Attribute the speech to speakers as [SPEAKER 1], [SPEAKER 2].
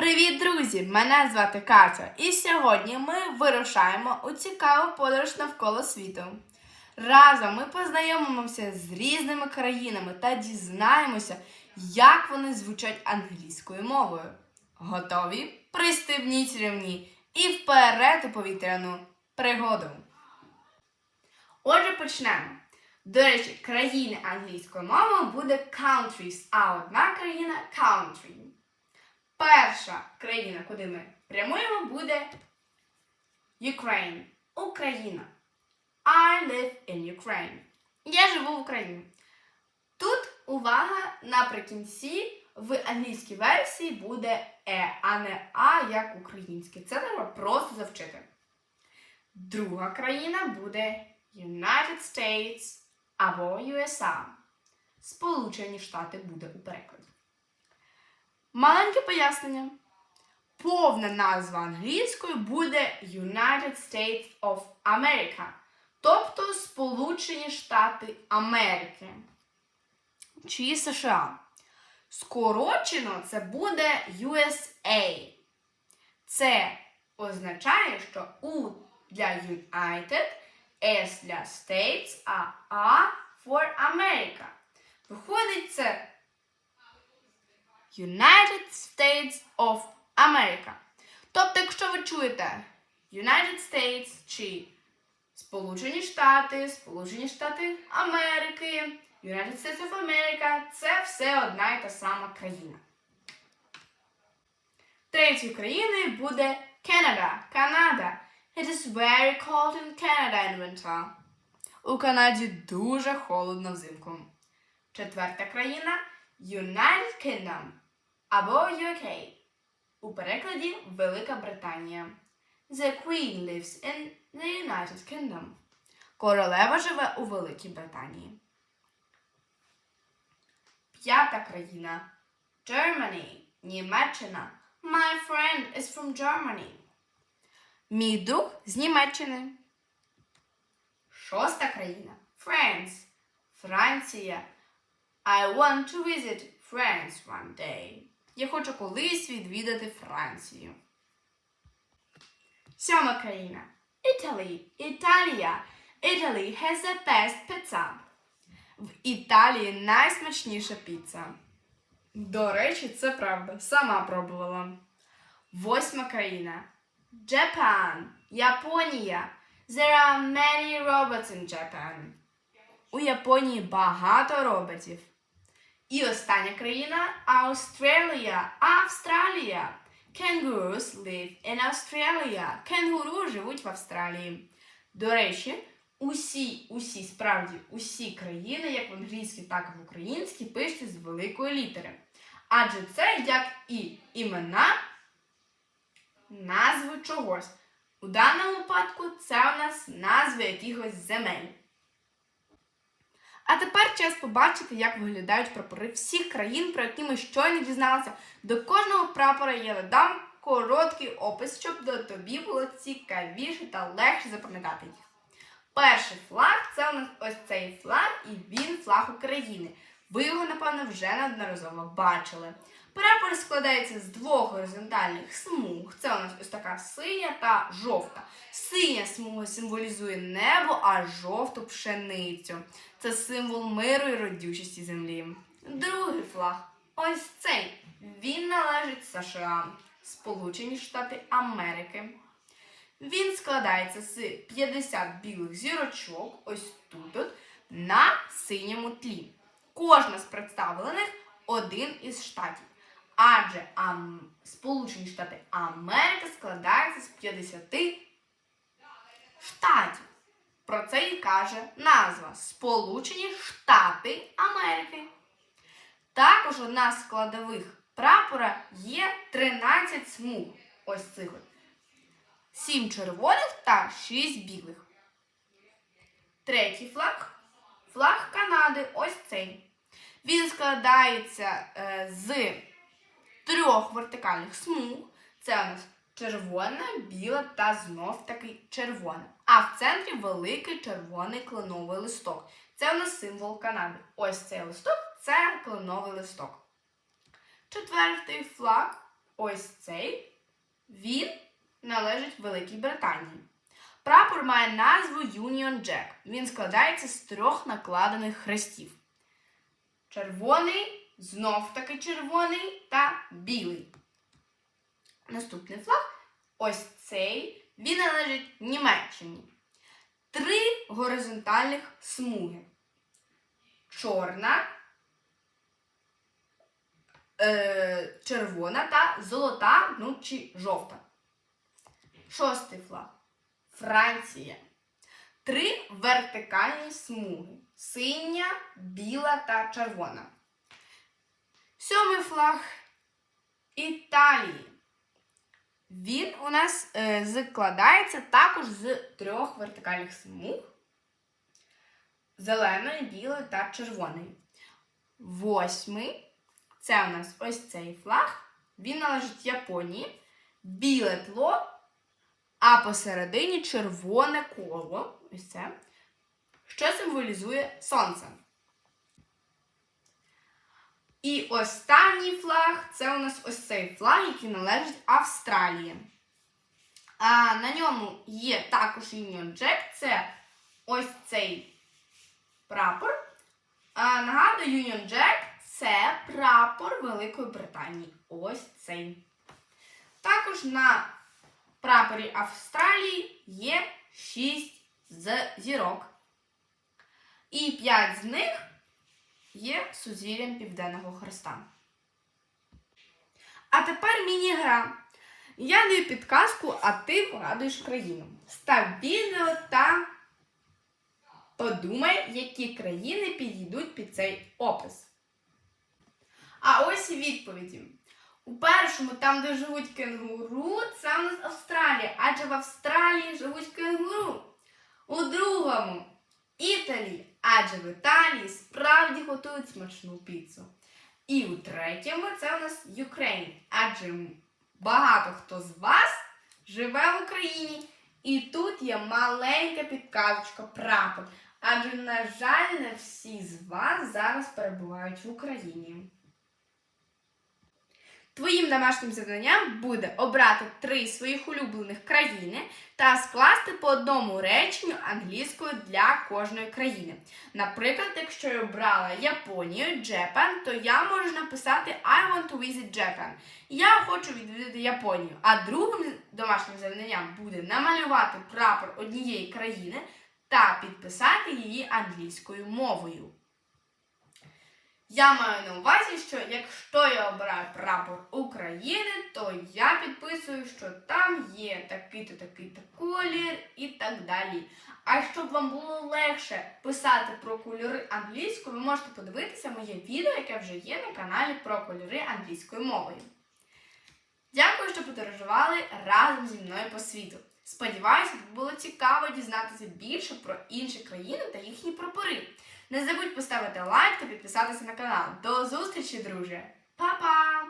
[SPEAKER 1] Привіт, друзі! Мене звати Катя, і сьогодні ми вирушаємо у цікаву подорож навколо світу. Разом ми познайомимося з різними країнами та дізнаємося, як вони звучать англійською мовою. Готові? Пристебніть рівні і вперед у повітряну пригоду. Отже, почнемо. До речі, країни англійською мовою буде countries, а одна країна country. Перша країна, куди ми прямуємо, буде Ukraine. Україна. I live in Ukraine. Я живу в Україні. Тут увага наприкінці в англійській версії буде е, а не а як українське. Це треба просто завчити. Друга країна буде United States або USA. Сполучені Штати буде у перекладі. Маленьке пояснення. Повна назва англійською буде United States of America, тобто Сполучені Штати Америки чи США. Скорочено це буде USA. Це означає, що U для United, S для States, а A for America. Виходить це United States of America. Тобто, якщо ви чуєте United States чи Сполучені Штати, Сполучені Штати Америки, United States of America це все одна і та сама країна. Третьою країною буде Canada, Канада. It is very cold in Canada in winter. У Канаді дуже холодно взимку. Четверта країна United Kingdom або UK. У перекладі Велика Британія. The Queen lives in the United Kingdom. Королева живе у Великій Британії. П'ята країна Germany. Німеччина. My friend is from Germany. Мій друг з Німеччини. Шоста країна France. Франція. I want to visit France one day. Я хочу колись відвідати Францію. Сьома країна. Italy. Італія. Italy has the best pizza. В Італії найсмачніша піца. До речі, це правда. Сама пробувала. Восьма країна. Japan. Японія. There are many robots in Japan. У Японії багато роботів. І остання країна Австралія. Австралія. Kangaroos live in Australia. Кенгуру живуть в Австралії. До речі, усі, усі, справді, усі країни, як в англійській, так і в українській, пишуться з великої літери. Адже це як і імена, назви чогось. У даному випадку це у нас назви якихось земель. А тепер час побачити, як виглядають прапори всіх країн, про які ми щойно дізналися. До кожного прапора я додам короткий опис, щоб до тобі було цікавіше та легше запам'ятати їх. Перший флаг це у нас ось цей флаг, і він флаг України. Ви його, напевно, вже неодноразово бачили. Прапор складається з двох горизонтальних смуг. Це у нас ось така синя та жовта. Синя смуга символізує небо, а жовту пшеницю. Це символ миру і родючості землі. Другий флаг ось цей. Він належить США, Сполучені Штати Америки. Він складається з 50 білих зірочок, ось тут, от, на синьому тлі. Кожна з представлених один із штатів. Адже ам, Сполучені Штати Америки складаються з 50 штатів. Про це і каже назва Сполучені Штати Америки. Також одна з складових прапора є 13 смуг. Ось цих от. 7 червоних та 6 білих. Третій флаг флаг Канади ось цей. Він складається е, з трьох вертикальних смуг. Це у нас червона, біла та знов таки червона. А в центрі великий червоний кленовий листок. Це у нас символ Канади. Ось цей листок це кленовий листок. Четвертий флаг ось цей, він належить Великій Британії. Прапор має назву Union Jack. Він складається з трьох накладених хрестів: червоний, знов таки червоний та білий. Наступний флаг ось цей. Він належить Німеччині. Три горизонтальних смуги. Чорна, е, червона та золота, ну чи жовта. Шостий флаг. Франція. Три вертикальні смуги: синя, біла та червона. Сьомий флаг Італії. Він у нас е, складається також з трьох вертикальних смуг: зеленої, білої та червоної. Восьмий це у нас ось цей флаг. Він належить Японії. Біле тло, а посередині червоне коло. Ось це, що символізує сонце. І останній флаг це у нас ось цей флаг, який належить Австралії. А на ньому є також Union Jack, це ось цей прапор. А, нагадую, Union Jack це прапор Великої Британії. Ось цей. Також на прапорі Австралії є 6 зірок. І 5 з них є сузір'ям Південного Хреста. А тепер міні-гра. Я даю підказку, а ти вгадуєш країну. Став відео та подумай, які країни підійдуть під цей опис. А ось і відповіді. У першому, там, де живуть кенгуру, це у нас Австралія, адже в Австралії живуть кенгуру. У другому Італії, адже в Італії справді готують смачну піцу. І у третьому це у нас Ukraine, адже багато хто з вас живе в Україні. І тут є маленька підказочка прапор. Адже, на жаль, не всі з вас зараз перебувають в Україні. Твоїм домашнім завданням буде обрати три своїх улюблених країни та скласти по одному реченню англійською для кожної країни. Наприклад, якщо я обрала Японію, Japan, то я можу написати I want to visit Japan. Я хочу відвідати Японію. А другим домашнім завданням буде намалювати прапор однієї країни та підписати її англійською мовою. Я маю на увазі, що якщо я обираю прапор України, то я підписую, що там є такий-то такий-то колір і так далі. А щоб вам було легше писати про кольори англійською, ви можете подивитися моє відео, яке вже є на каналі про кольори англійською мовою. Дякую, що подорожували разом зі мною по світу. Сподіваюся, було цікаво дізнатися більше про інші країни та їхні прапори. Не забудь поставити лайк та підписатися на канал. До зустрічі, друже! Па-па!